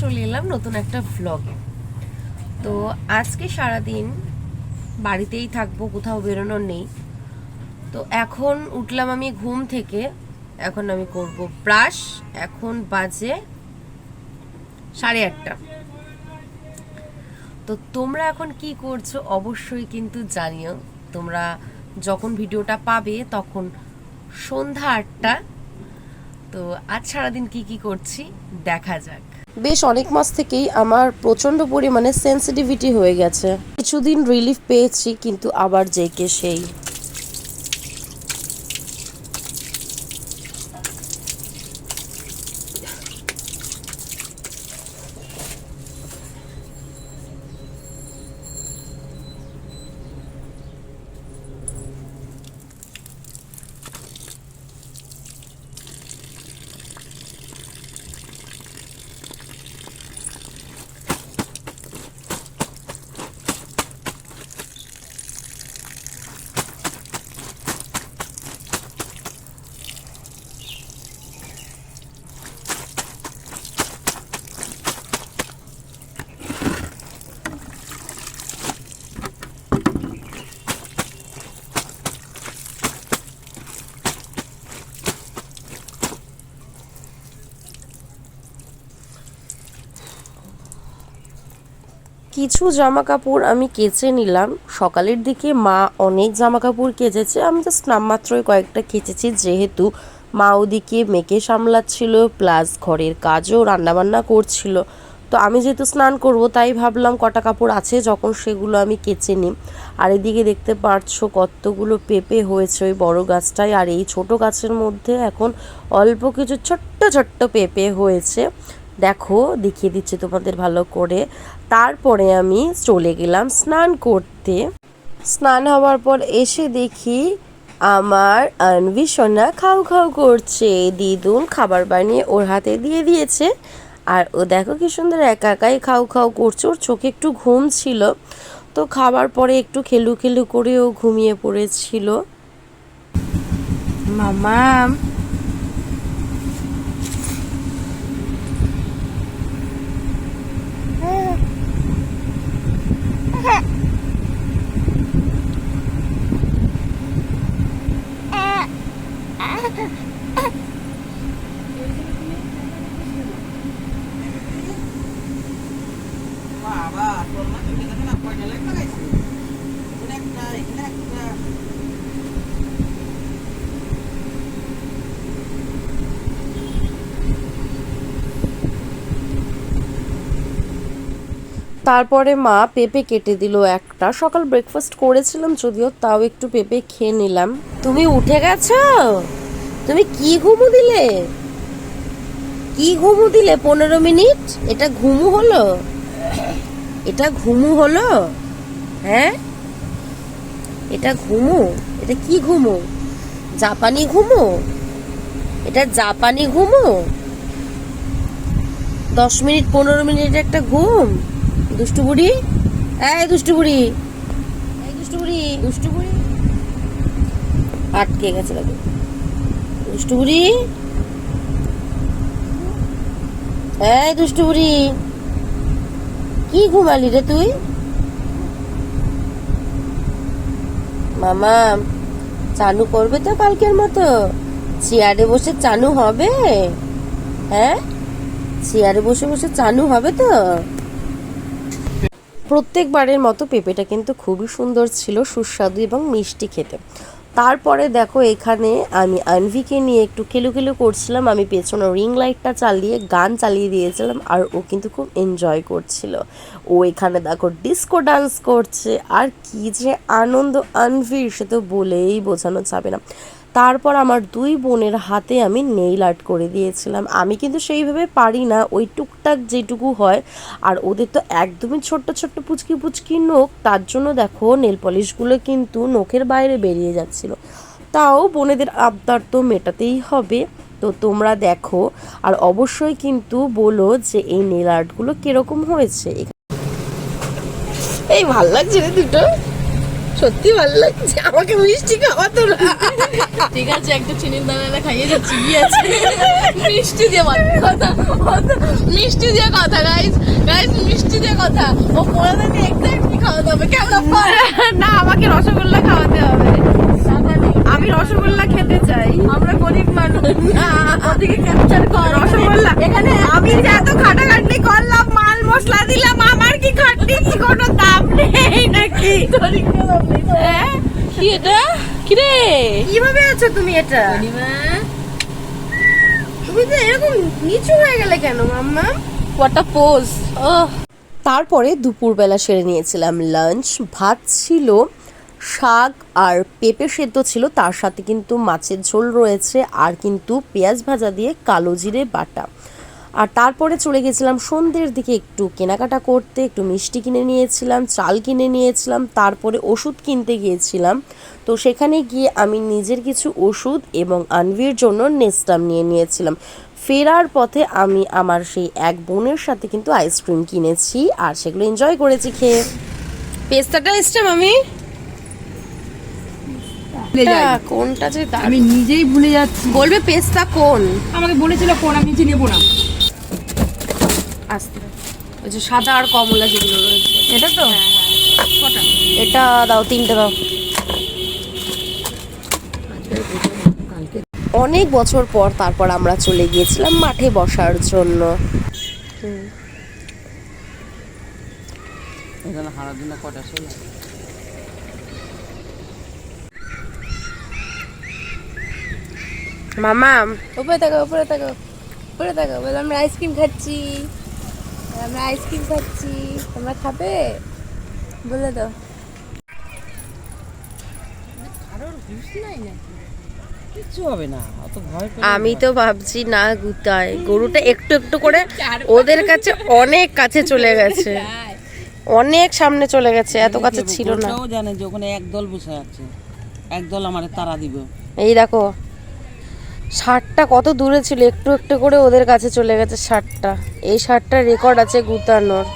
চলে এলাম নতুন একটা ভ্লগে তো আজকে সারাদিন বাড়িতেই থাকব, কোথাও বেরোনোর নেই। তো এখন উঠলাম আমি ঘুম থেকে, এখন আমি করব ব্রাশ। এখন বাজে সাড়ে আটটা। তো তোমরা এখন কি করছ অবশ্যই কিন্তু জানিও। তোমরা যখন ভিডিওটা পাবে তখন সন্ধ্যা আটটা। তো আজ সারাদিন কি কি করছি দেখা যাক। বেশ অনেক মাস থেকেই আমার প্রচণ্ড পরিমাণে সেন্সিটিভিটি হয়ে গেছে। কিছুদিন রিলিফ পেয়েছি, কিন্তু আবার জেকে সেই। কিছু জামা কাপড় আমি কেচে নিলাম। সকালের দিকে মা অনেক জামা কাপড় কেচেছে। আমি জাস্ট নামমাত্রই কয়েকটা কেচেছি। যেহেতু মা ওদিকে মেয়েকে সামলাচ্ছিল প্লাস ঘরের কাজও রান্নাবান্না করছিল। তো আমি যেহেতু স্নান করব, তাই ভাবলাম কটা কাপড় আছে যখন সেগুলো আমি কেচে নিই। আর এদিকে দেখতে পারছ কতগুলো পেঁপে হয়েছে ওই বড় গাছটায়। আর এই ছোট গাছের মধ্যে এখন অল্প কিছু ছোট্ট ছোট্ট পেঁপে হয়েছে। দেখো, দেখিয়ে দিচ্ছি তোমাদের ভালো করে। তারপরে আমি চলে গেলাম স্নান করতে। স্নান হওয়ার পর এসে দেখি আমার অন্বিষণা খাও খাও করছে। দিদুন খাবার বানিয়ে ওর হাতে দিয়ে দিয়েছে। আর ও দেখো কি সুন্দর একা একাই খাও খাও করছে। ওর চোখে একটু ঘুম ছিল। তো খাবার পরে একটু খেলু খেলু করে ও ঘুমিয়ে পড়েছিল। মামা তারপরে মা পেঁপে কেটে দিল একটা। সকাল ব্রেকফাস্ট করেছিলাম যদিও তাও একটু পেঁপে খেয়ে নিলাম। তুমি উঠে গেছো? তুমি কি ঘুমু দিলে? কি ঘুমু দিলে? পনেরো মিনিট? এটা ঘুমু হলো? এটা ঘুমু হলো? হ্যাঁ? এটা ঘুমু? এটা কি ঘুমু? জাপানি ঘুমু? এটা জাপানি ঘুমু? দশ মিনিট, পনেরো মিনিট একটা ঘুম? দুষ্টু বুড়ি? এই দুষ্টু বুড়ি! এই দুষ্টু বুড়ি দুষ্টু বুড়ি! আটকে গেছে লাগে দুষ্টু বুড়ি? এই দুষ্টু বুড়ি! কি ঘুমালি রে তুই? মামা, চানু করবে তো কালকের মতো। চেয়ারে বসে চানু হবে? হ্যাঁ? চেয়ারে বসে বসে চানু হবে তো? প্রত্যেকবারের মতো পেঁপেটা কিন্তু খুবই সুন্দর ছিল, সুস্বাদু এবং মিষ্টি খেতে। তারপরে দেখো এখানে আমি আনভিকে নিয়ে একটু খেলু খেলু করছিলাম। আমি পেছনে রিং লাইটটা চালিয়ে, গান চালিয়ে দিয়েছিলাম আর ও কিন্তু খুব এনজয় করছিল। ও এখানে দেখো ডিস্কো ডান্স করছে। আর কি যে আনন্দ, আনভির, সে তো বলেই বোঝানো যাবে না। তারপর আমার দুই বোনের হাতে আমি নেইল আর্ট করে দিয়েছিলাম। আমি কিন্তু সেইভাবে পারি না, ওই টুকটাক যেটুকু হয়। আর ওদের তো একদমই ছোট্ট ছোট্ট পুচকি পুচকি নখ, তার জন্য দেখো নেল পলিশগুলো কিন্তু নখের বাইরে বেরিয়ে যাচ্ছিল। তাও বোনেদের আবদার তো মেটাতেই হবে। তো তোমরা দেখো, আর অবশ্যই কিন্তু বলো যে এই নেল আর্টগুলো কীরকম হয়েছে। এই ভালো লাগছে রে দুটো। সত্যি ভালো লাগছে আমাকে মিষ্টি খাওয়াতো না। ঠিক আছে একটা চিনির দানা খাইয়ে যাচ্ছি কি আছে? মিষ্টি দিয়ে কথা কথা মিষ্টি দিয়ে কথা গাইস গাইস মিষ্টি দিয়ে কথা। ও পড়াতে নিয়ে এক্স্যাক্টলি খাওয়াতে হবে কেমন পারে না আমাকে রসগোল্লা খাওয়াতে হবে। আমি রসগোল্লা খেতে চাই। আমরা গরিব মানুষ। ওদিকে ক্যাপচার কর। রসগোল্লা। এখানে আমি যে এত খাটাখাটনি করলাম মাল মশলা দিলাম আমার কি খাটনি কি কোনো দাম নেই নাকি? হ্যাঁ? কি এটা কি রে কীভাবে আছো তুমি এটা? তুমি তো এরকম নিচু হয়ে গেলে কেন মাম্মা? হোয়াট পোজ ও তারপরে দুপুরবেলা সেরে নিয়েছিলাম লাঞ্চ ভাত ছিল শাক আর পেঁপে সেদ্ধ ছিল তার সাথে কিন্তু মাছের ঝোল রয়েছে আর কিন্তু পেঁয়াজ ভাজা দিয়ে কালো জিরে বাটা। আর তারপরে চলে গেছিলাম সন্ধ্যের দিকে একটু কেনাকাটা করতে একটু মিষ্টি কিনে নিয়েছিলাম চাল কিনে নিয়েছিলাম তারপরে ওষুধ কিনতে গিয়েছিলাম। তো সেখানে গিয়ে আমি নিজের কিছু ওষুধ এবং আনভির জন্য নেস্টাম নিয়ে নিয়েছিলাম। ফেরার পথে আমি আমার সেই এক বোনের সাথে কিন্তু আইসক্রিম কিনেছি আর সেগুলো এনজয় করেছি খেয়ে। পেস্তাটা এসছে মামি? কোনটা যে আমি নিজেই ভুলে যাচ্ছি। বলবে পেস্তা কোন? আমাকে বলেছিল কোন আমি নেব না। আস্তে ওই যে সাদা আর কমলা যেগুলো রয়েছে। এটা তো? এটা দাও তিনটে দাও। অনেক বছর পর তারপর আমরা চলে গিয়েছিলাম মাঠে বসার জন্য। এখানে হারার জন্য কটা ষোলো মামা। উপরে তাকাও উপরে তাকাও। উপরে তাকাও বলে আমরা আইসক্রিম খাচ্ছি। আমরা আইসক্রিম খাচ্ছি। তোমরা খাবে? বলে দাও। আমি তো ভাবছি না গুতায় গরুটা একটু একটু করে ওদের কাছে অনেক কাছে চলে গেছে। অনেক সামনে চলে গেছে এত কাছে ছিল না। জানে যে ওখানে একদল বসে আছে একদল আমার তারা দিবে। এই দেখো ষাটটা কত দূরে ছিল? একটু একটু করে ওদের কাছে চলে গেছে ষাটটা এই ষাটটা রেকর্ড আছে গুতানোর।